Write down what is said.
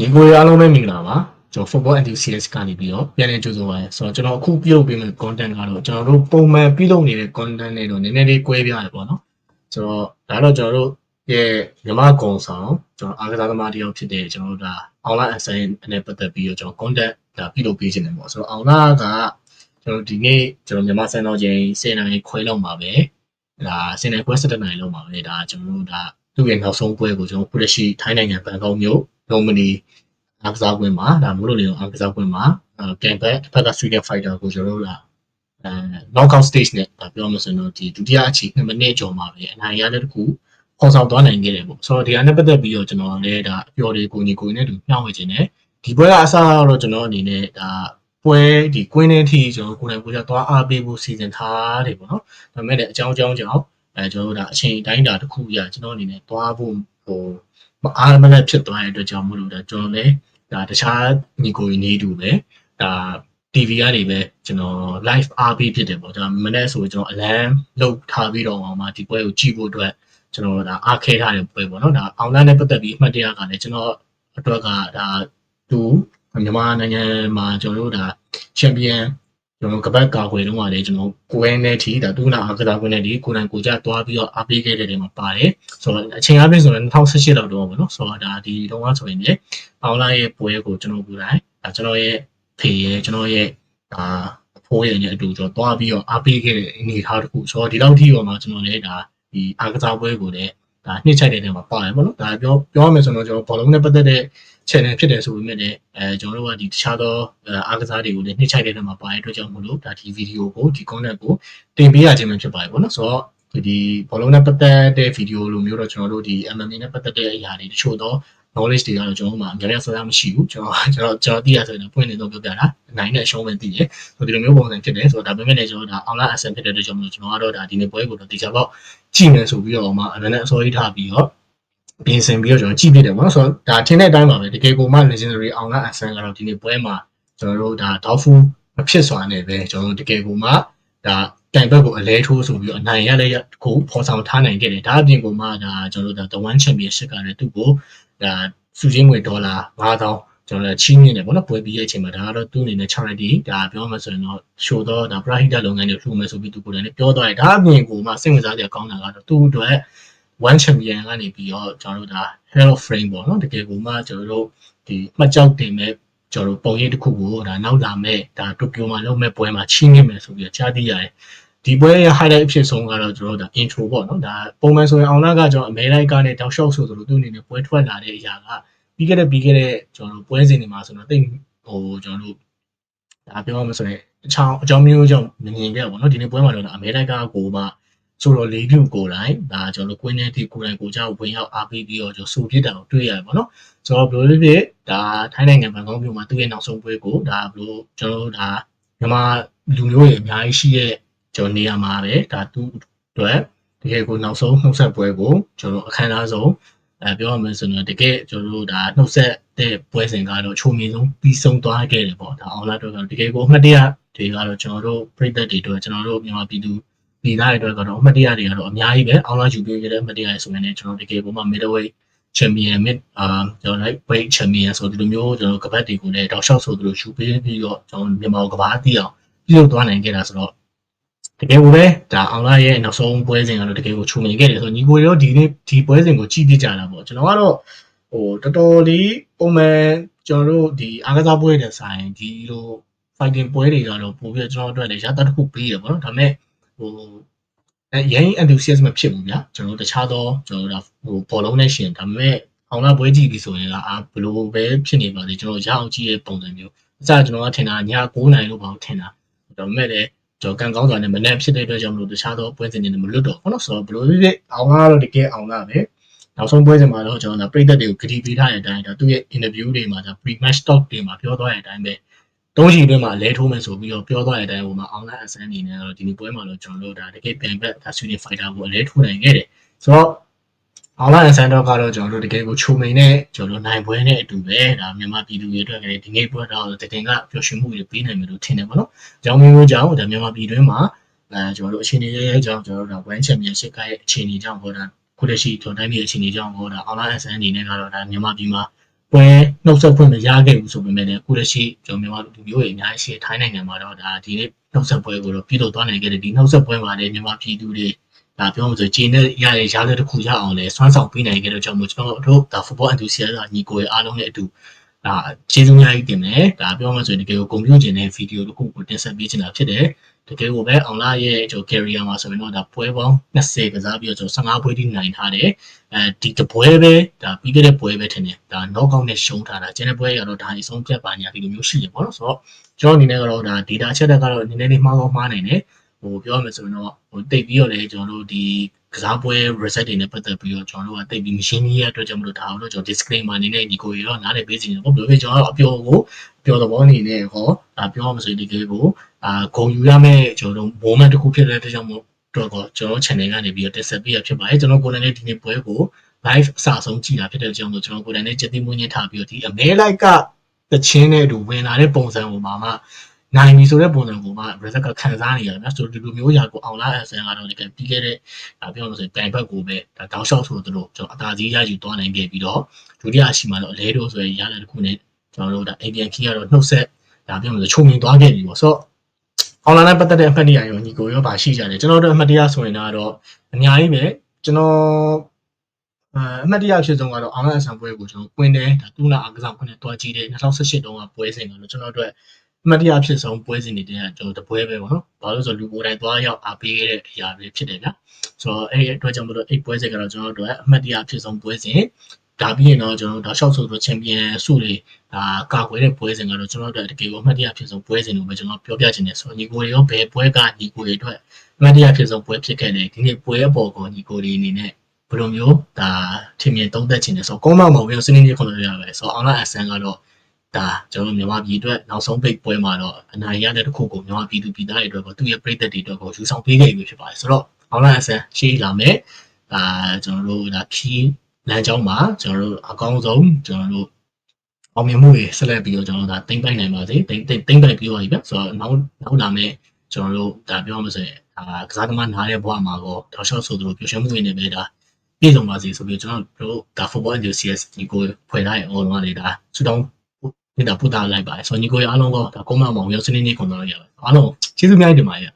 ညီကိုရအားလုံးပဲမင်္ဂလာပါကျွန်တော် football enthusiast ကနေပြီးတော့ပြန်လည်ကြိုဆိုပါရစေဆိုတော့ကျွန်တော်အခုပြုလုပ်ပေးမယ့် content ကတော့ကျွန်တော်တို့ပုံမှန်ပြုလုပ်နေတဲ့ content တွေတော့နည်းနည်းလေးကွဲပြားတယ်ပေါ့နော်ဆိုတော့ဒါတော့ကျွန်တော်တို့ရဲ့မြမကုံဆောင်ကျွန်တော်အားကစားသမားတယောက်ဖြစ်တဲ့ကျွန်တော်တို့ဒါ online assign နဲ့ပတ်သက်ပြီးတော့ကျွန်တော် content ဒါပြုလုပ်ပေးခြင်းတယ်ပေါ့ဆိုတော့အောင်လာကကျွန်တော်ဒီနေ့ကျွန်တော်မြန်မာစံတော်ချိန်10နာရီခွဲလောက်မှာပဲဒါ10နာရီခွဲ17နာရီလောက်မှာပဲဒါကျွန်တော်တို့ဒါသူ့ရဲ့နောက်ဆုံးပွဲကိုကျွန်တော်ခုလက်ရှိထိုင်းနိုင်ငံဘန်ကောက်မြို့ လုံမနီအားကစားကွင်းမှာဒါမို့လို့လေအားကစားကွင်းမှာကန်ဘက်တစ်ဖက်က Sweden Fighter ကိုကျွန်တော်တို့ကအဲ knockout stage နဲ့ဒါပြောမှဆိုတော့ဒီဒုတိယအချီ2မိနစ်ကျော်မှာပဲအနိုင်ရတဲ့တခုပေါ်ဆောင်သွားနိုင်ခဲ့တယ်ပေါ့ဆိုတော့ဒီအားနဲ့ပတ်သက်ပြီးတော့ကျွန်တော်လည်းဒါအပျော်တွေကိုညီကိုနဲ့တူမျှဝေခြင်းနဲ့ဒီပွဲကအစားတော့ကျွန်တော်အနေနဲ့ဒါပွဲဒီကွင်းထဲထိကျွန်တော်ကိုယ်တိုင်ကိုယ်ကျသွားအားပေးဖို့စီစဉ်ထားတယ်ပေါ့နော်ဒါပေမဲ့လည်းအကြောင်းအကြောင်းကြောင့်အဲကျွန်တော်တို့ဒါအချိန်တိုင်းတာတစ်ခုရကျွန်တော်အနေနဲ့သွားဖို့ဟိုမ အားမနဲ့ဖြစ်သွားတဲ့အတွက်ကြောင့်မလို့ဒါကျွန်တော်လည်းဒါတခြားညီကိုနေတူပဲဒါ TV ကနေပဲကျွန်တော် live RP ဖြစ်တယ်ပေါ့ဒါမနေ့ဆိုကျွန်တော် alarm လုပ်ထားပြီးတော့အောင်မှဒီပွဲကိုကြည့်ဖို့အတွက်ကျွန်တော်ဒါအားခဲထားတဲ့ပွဲပေါ့နော်ဒါအောင်လာနဲ့ပတ်သက်ပြီးအမှတ်တရကလည်းကျွန်တော်အတွက်ကဒါသူမြန်မာနိုင်ငံမှာကျွန်တော်တို့ဒါချန်ပီယံ ကျွန်တော်ကပတ်ကာကွယ်တော့လည်းကျွန်တော်ကိုယ်နဲ့ထိဒါသူနာအားကစားကွင်းနဲ့ဒီကိုယ်တိုင်ကိုကြသွားပြီးတော့အားပေးခဲ့တဲ့နေရာမှာပါတယ်ဆိုတော့အချိန်အပြင်ဆိုရင်2018လောက်တော့ပေါ့နော်ဆိုတော့ဒါဒီတော့ကဆိုရင်လည်းအောင်လာရဲ့ပွဲကိုကျွန်တော်ကိုယ်တိုင်ဒါကျွန်တော်ရဲ့ဖေရဲ့ကျွန်တော်ရဲ့ဒါအဖိုးရဲ့နဲ့အတူကျွန်တော်သွားပြီးတော့အားပေးခဲ့တဲ့အနေအထားတစ်ခုဆိုတော့ဒီလောက်ထိရောမှာကျွန်တော်လည်းဒါဒီအားကစားပွဲကိုလည်းဒါနှိမ့်ချိုက်တဲ့နေရာမှာပါတယ်ပေါ့နော်ဒါပြောပြောရမယ်ဆိုတော့ကျွန်တော်ဘောလုံးနဲ့ပတ်သက်တဲ့ channel ဖြစ်တယ်ဆိုပေမဲ့လည်းအဲကျွန်တော်တို့ကဒီတခြားသောအားကစားတွေကိုလည်းနှိမ့်ချိုက်တဲ့နေရာမှာပါတဲ့အတွက်ကြောင့်မလို့ဒါဒီ video ကိုဒီ content ကိုတင်ပေးရခြင်းပဲဖြစ်ပါတယ်ပေါ့နော်ဆိုတော့ဒီဘောလုံးနဲ့ပတ်သက်တဲ့ video လိုမျိုးတော့ကျွန်တော်တို့ဒီ MMA နဲ့ပတ်သက်တဲ့အရာတွေတချို့တော့ knowledge တွေကတော့ကျွန်တော်တို့မှာအများကြီးဆက်ရမရှိဘူးကျွန်တော်ကျွန်တော်ကျွန်တော်သိရဆိုရင်ပွင့်နေတော့ပြောပြတာနိုင်တဲ့အရှုံးပဲသိတယ်ဆိုဒီလိုမျိုးပုံစံဖြစ်တယ်ဆိုတော့ဒါပေမဲ့လည်းကျွန်တော်ဒါ online asset ဖြစ်တဲ့အတွက်ကြောင့်မလို့ကျွန်တော်ကတော့ဒါဒီနေ့ပွဲကိုတော့တေချာပေါက်ကြည့်မယ်ဆိုပြီးတော့မှအရင်ကအစောကြီးထားပြီးတော့ ပြင်ဆင်ပြီးတော့ကျွန်တော်ကြည့်ပြတယ်ပေါ့နော်ဆိုတော့ဒါထင်တဲ့အတိုင်းပါပဲတကယ်ကိုမှ legendary online asset ကတော့ဒီနေ့ပွဲမှာကျွန်တော်တို့ဒါ doubtful မဖြစ်စွာနဲ့ပဲကျွန်တော်တို့တကယ်ကိုမှဒါတိုင်ဘက်ကိုအလဲထိုးဆိုပြီးတော့အနိုင်ရတဲ့ကိုဖော်ဆောင်ထားနိုင်ခဲ့တယ်ဒါအပြင်ကိုမှဒါကျွန်တော်တို့ဒါ the one championship ကလည်းသူ့ကိုဒါစုချင်းငွေဒေါ်လာ9000ကျွန်တော်လည်းချီးမြှင့်တယ်ပေါ့နော်ပွဲပြီးတဲ့အချိန်မှာဒါကတော့သူ့အနေနဲ့ charity ဒါပြောမှဆိုရင်တော့ show တော့ဒါ private လုပ်ငန်းတွေလှူမယ်ဆိုပြီးသူကိုယ်တိုင်လည်းပြောသွားတယ်ဒါအပြင်ကိုမှစိတ်ဝင်စားစရာကောင်းတာကတော့သူ့အတွက် one champion ကနေပြီးတော့ကျွန်တော်တို့ဒါ hell of frame ပေါ့နော်တကယ်ကိုမှကျွန်တော်တို့ဒီမှတ်ကြောက်တင်မဲ့ကျွန်တော်တို့ပုံရိပ်တစ်ခုကိုဒါနောက်လာမဲ့ဒါတိုကျိုမှာလုပ်မဲ့ပွဲမှာချီးမြှင့်မယ်ဆိုပြီးတော့ကြားသိရတယ်ဒီပွဲရဲ့ highlight အဖြစ်ဆုံးကတော့ကျွန်တော်တို့ဒါ intro ပေါ့နော်ဒါပုံမှန်ဆိုရင်အောင်လာကကျွန်တော်အမေရိကန်နဲ့တောက်လျှောက်ဆိုသလိုသူ့အနေနဲ့ပွဲထွက်လာတဲ့အရာကပြီးခဲ့တဲ့ပြီးခဲ့တဲ့ကျွန်တော်တို့ပွဲစဉ်တွေမှာဆိုတော့တိတ်ဟိုကျွန်တော်တို့ဒါပြောမှဆိုရင်အချောင်းအကြောင်းမျိုးကြောင့်မြင်မြင်ခဲ့ပါဘောနော်ဒီနေ့ပွဲမှာတော့အမေရိကန်ကိုမှ ဆိုတော့လေးပြုကိုယ်တိုင်ဒါကျွန်တော်တို့ကွင်းထဲထိကိုယ်တိုင်ကိုကြောက်ဝင်ရောက်အားပေးပြီးတော့ကျွန်တော်စူပြစ်တာကိုတွေ့ရတယ်ပေါ့နော်ဆိုတော့ဘယ်လိုဖြစ်ဒါထိုင်းနိုင်ငံဘန်ကောက်မြို့မှာသူ့ရဲ့နောက်ဆုံးပွဲကိုဒါဘယ်လိုကျွန်တော်တို့ဒါမြန်မာလူမျိုးတွေအများကြီးရှိရဲ့ကျွန်တော်နေရာမှာပဲဒါသူ့အတွက်တကယ်ကိုနောက်ဆုံးနှုတ်ဆက်ပွဲကိုကျွန်တော်အခမ်းအနားဆုံးအဲပြောရမယ်ဆိုတော့တကယ်ကျွန်တော်တို့ဒါနှုတ်ဆက်တဲ့ပွဲစဉ်ကတော့ချုံမြင့်ဆုံးပြီးဆုံးသွားခဲ့တယ်ပေါ့ဒါအောင်လာတော့တကယ်ကိုအမှတ်တရတွေကတော့ကျွန်တော်တို့ပြည်သက်တွေအတွက်ကျွန်တော်တို့မြန်မာပြည်သူ ပြည်သားတွေအတွက်ကတော့အမှတ်တရတွေကတော့အများကြီးပဲအောင်လာယူပေးခဲ့တဲ့အမှတ်တရတွေဆိုရင်လည်းကျွန်တော်တကယ်ကိုမှ middleweight champion mid အာကျွန်တော် light weight champion ဆိုဒီလိုမျိုးကျွန်တော်ကပတ်တွေကိုလည်းတောက်လျှောက်ဆိုသလိုယူပေးပြီးတော့ကျွန်တော်မြန်မာကဘာသိအောင်ပြုလုပ်သွားနိုင်ခဲ့တာဆိုတော့တကယ်ကိုပဲဒါအောင်လာရဲ့နောက်ဆုံးပွဲစဉ်ကတော့တကယ်ကိုခြုံမြင်ခဲ့တယ်ဆိုညီကိုရောဒီနေ့ဒီပွဲစဉ်ကိုကြည့်ပြကြတာပေါ့ကျွန်တော်ကတော့ဟိုတော်တော်လေးပုံမှန်ကျွန်တော်တို့ဒီအားကစားပွဲတွေဆိုင်ဒီလို fighting ပွဲတွေကတော့ပို့ပြီးကျွန်တော်တို့လည်းရတာတစ်ခုပေးတယ်ပေါ့နော်ဒါပေမဲ့ ဟိုအဲရန် enthusiasm မဖြစ်ဘူးဗျာကျွန်တော်တခြားသောကျွန်တော်ဟိုဘောလုံးနဲ့ရှင်ဒါပေမဲ့အောင်လာပွဲကြည့်ပြီဆိုရင်ကအာဘလို့ပဲဖြစ်နေပါလေကျွန်တော်ရအောင်ကြည့်ရပုံစံမျိုးအစကျွန်တော်ကထင်တာည9နိုင်လို့ပေါ့ထင်တာဒါပေမဲ့လည်းကျွန်တော်ကံကောင်းစွာနဲ့မနဲ့ဖြစ်တဲ့အတွက်ကြောင့်မလို့တခြားသောပွဲစဉ်တွေနဲ့မလွတ်တော့ဘူးနော်ဆိုတော့ဘလို့ဖြစ်ဖြစ်အောင်လာတော့တကယ်အောင်လာပဲနောက်ဆုံးပွဲစဉ်မှာတော့ကျွန်တော်ကပြည်သက်တွေကိုဂတိပေးထားတဲ့အတိုင်းဒါသူ့ရဲ့ interview တွေမှာဒါ pre match talk တွေမှာပြောသွားတဲ့အတိုင်းပဲ တုံးချီအတွင်းမှာလဲထိုးမယ်ဆိုပြီးတော့ပြောသွားတဲ့အတိုင်းဟိုမှာ online ascent အနေနဲ့တော့ဒီနေ့ပွဲမှာတော့ကျွန်တော်တို့ဒါတကယ်ပြန်ဘက်ဒါ Sweden fighter ကိုအလဲထိုးနိုင်ခဲ့တယ်ဆိုတော့ online ascent တော့ကတော့ကျွန်တော်တို့တကယ်ကိုချုံမိန်နဲ့ကျွန်တော်တို့နိုင်ပွဲနဲ့အတူပဲဒါမြန်မာပြည်သူတွေအတွက်လည်းဒီနေ့ပွဲတော့တကယ်ကပျော်ရွှင်မှုတွေပေးနိုင်မယ်လို့ထင်တယ်ပေါ့နော်။ကြောင်းမျိုးမျိုးကြောင့်ဒါမြန်မာပြည်တွင်းမှာအဲကျွန်တော်တို့အခြေအနေရဲရဲကြောင့်ကျွန်တော်တို့ဒါ one championship ရဲ့အခြေအနေကြောင့်ဟောတာခုလက်ရှိကျွန်တော်တိုင်းပြည်အခြေအနေကြောင့်ဟောတာ online ascent အနေနဲ့ကတော့ဒါမြန်မာပြည်မှာ ပွဲနှုတ်ဆက်ဖွင့်မရခဲ့ဘူးဆိုပေမဲ့လည်းအခုလက်ရှိကျွန်တော်မြန်မာလူမျိုးတွေအများကြီးရှိထိုင်းနိုင်ငံမှာတော့ဒါဒီနေ့နှုတ်ဆက်ပွဲကိုတော့ပြည်တော်သွားနိုင်ခဲ့တယ်ဒီနှုတ်ဆက်ပွဲမှာလည်းမြန်မာပြည်သူတွေဒါပြောမှဆိုဂျင်းနဲ့ရရရတဲ့တစ်ခုရအောင်လဲစွမ်းဆောင်ပေးနိုင်ခဲ့တော့ကြောင့်မို့ကျွန်တော်တို့ဒါ football enthusiast ညီကိုရဲ့အားလုံးနဲ့အတူဒါကျေးဇူးများကြီးတင်တယ်ဒါပြောမှဆိုရင်တကယ်ကိုဂုဏ်ပြုခြင်းတဲ့ဗီဒီယိုတစ်ခုကိုတင်ဆက်ပေးချင်တာဖြစ်တယ် တကယ်ကိုပဲအောင်လာရဲ့ကျွန်တော် career မှာဆိုရင်တော့ဒါပွဲပေါင်း20ကစားပြီးတော့ကျွန်တော်15ပွဲထိနိုင်ထားတယ်အဲဒီတပွဲပဲဒါပြီးခဲ့တဲ့ပွဲပဲထင်တယ်ဒါ knock out နဲ့ရှုံးထားတာကျန်တဲ့ပွဲရတော့ဒါအဆုံးဖြတ်ပါညာဒီလိုမျိုးရှိရပေါ့နော်ဆိုတော့ကျွန်တော်အနေနဲ့ကတော့ဒါ data ချက်တက်ကတော့နည်းနည်းလေးမှားတော့မှားနိုင်တယ်ဟိုပြောရမယ်ဆိုရင်တော့ဟိုတိတ်ပြီးတော့လေကျွန်တော်တို့ဒီကစားပွဲ reset တွေနဲ့ပတ်သက်ပြီးတော့ကျွန်တော်တို့ကတိတ်ပြီး machine ကြီးရဲ့အတွက်ကြောင့်မလို့ဒါအောင်လို့ကျွန်တော် disclaimer အနေနဲ့ဒီကိုရတော့နားလည်ပေးစီနေပေါ့ဘယ်လိုပဲကျွန်တော်တို့အပျော်ကိုအ ပျော်သဘောအနေနဲ့ဟောဒါပြောရမယ်ဆိုရင်ဒီကေကိုအာဂုံယူရမယ့်ကျွန်တော်တို့ moment တစ်ခုဖြစ်တဲ့အတွက်ကြောင့်မို့တော့ကိုကျွန်တော် channel ကနေပြီးတော့တင်ဆက်ပေးရဖြစ်ပါတယ်ကျွန်တော်ကိုယ်တိုင်လည်းဒီနေ့ပွဲကို live အစဆုံးကြည့်တာဖြစ်တဲ့ကြောင့်မို့ကျွန်တော်ကိုယ်တိုင်လည်းစက်တိမွေးညင်းထားပြီးတော့ဒီအမဲလိုက်ကတချင်းနဲ့အတူဝင်လာတဲ့ပုံစံကိုမှမှနိုင်ပြီဆိုတဲ့ပုံစံကိုမှ result ကခံစားနေရတယ်နော်ဆိုတော့ဒီလိုမျိုးຢာကိုအောင်လာအဆန်ကတော့ဒီကပြီးခဲ့တဲ့ဒါပြောလို့ဆိုရင်တိုင်ဘက်ကိုပဲဒါတောက်လျှောက်ဆိုတို့ကျွန်တော်အသာကြီးရယူသွားနိုင်ခဲ့ပြီးတော့ဒုတိယအရှိမှတော့အလဲတို့ဆိုရင်ရတဲ့တစ်ခုနဲ့ ကျွန်တော်တို့ဒါ ABN key ကတော့နှုတ်ဆက်ဒါပြောလို့ချုံမြင်သွားခဲ့ပြီပေါ့ဆိုတော့ online နဲ့ပတ်သက်တဲ့အမှတ်တရရောညီကိုရောဗာရှိကြတယ်ကျွန်တော်တို့အမှတ်တရဆိုရင်တော့အများကြီးပဲကျွန်တော်အမှတ်တရအဖြစ်ဆုံးကတော့ online အဆံပွဲကိုကျွန်တော်ကွင်းတယ်ဒါတူနာအကစားကွင်းနဲ့တွားကြည့်တယ်2018တုန်းကပွဲစဉ်ကတော့ကျွန်တော်တို့အမှတ်တရအဖြစ်ဆုံးပွဲစဉ်တွေတည်းကကျွန်တော်တပွဲပဲပေါ့နော်ဘာလို့ဆိုလူကိုယ်တိုင်သွားရောက်အားပေးခဲ့တဲ့အရာပဲဖြစ်တယ်ဗျဆိုတော့အဲ့ဒီအတွက်ကြောင့်မလို့အဲ့ပွဲစဉ်ကတော့ကျွန်တော်တို့အမှတ်တရအဖြစ်ဆုံးပွဲစဉ် ဒါပြီးရင်တော့ကျွန်တော်တို့ဒါရှော့ဆိုတော့ချန်ပီယံဆုတွေဒါကာကွယ်တဲ့ပွဲစဉ်ကတော့ကျွန်တော်တို့တကယ်ကိုအမှတ်တရဖြစ်ဆုံးပွဲစဉ်လို့ပဲကျွန်တော်ပြောပြချင်တယ်ဆိုတော့ညီကိုတွေရောဘယ်ပွဲကညီကိုတွေအတွက်အမှတ်တရဖြစ်ဆုံးပွဲဖြစ်ခဲ့တယ်ဒီနေ့ပွဲအပေါ်ကိုညီကိုတွေအနေနဲ့ဘယ်လိုမျိုးဒါထင်မြင်သုံးသပ်ချင်တယ်ဆိုတော့ကောင်းမမောင်ပြီးစနေနေ့ခွန်လို့ရပါတယ်ဆိုတော့ online ascent ကတော့ဒါကျွန်တော်မြန်မာပြည်အတွက်နောက်ဆုံးပိတ်ပွဲမှာတော့အနိုင်ရတဲ့တစ်ခုကိုမြန်မာပြည်သူပြည်သားတွေအတွက်ကိုသူ့ရဲ့ပြည်သက်တွေအတွက်ကိုယူဆောင်ပေးခဲ့ပြီဖြစ်ပါတယ်ဆိုတော့ online ascent ရှိလာမယ်ဒါကျွန်တော်တို့ဒါ key လမ်းကြောင်းမှာကျွန်တော်တို့အကောင်းဆုံးကျွန်တော်တို့အောင်မြင်မှုတွေဆက်လက်ပြီးတော့ကျွန်တော်တို့ဒါတင်ပိုက်နိုင်ပါစေတင်တင်တင်ပိုက်ပြီးတော့ပြီဗျဆိုတော့နောက်နောက်လာမယ့်ကျွန်တော်တို့ဒါပြောမှဆိုရင်ဒါကစားသမားနားတဲ့ဘဝမှာတော့တောက်လျှောက်ဆိုသူတို့ပြောရှင်းမှုတွေနဲ့ပဲဒါပြည်စုံပါစေဆိုပြီးကျွန်တော်တို့ဒါ football enthusiast ဒီကိုဖွဲ့ထားတဲ့အော်လုံးကနေဒါစူတောင်းနေတာပူတာလိုက်ပါတယ်ဆိုတော့ညီကိုရအားလုံးကဒါကုန်းမမောင်ရောစနေနေ့ခွန်တော်ရရပါတယ်အားလုံးကျေးဇူးများတင်ပါတယ်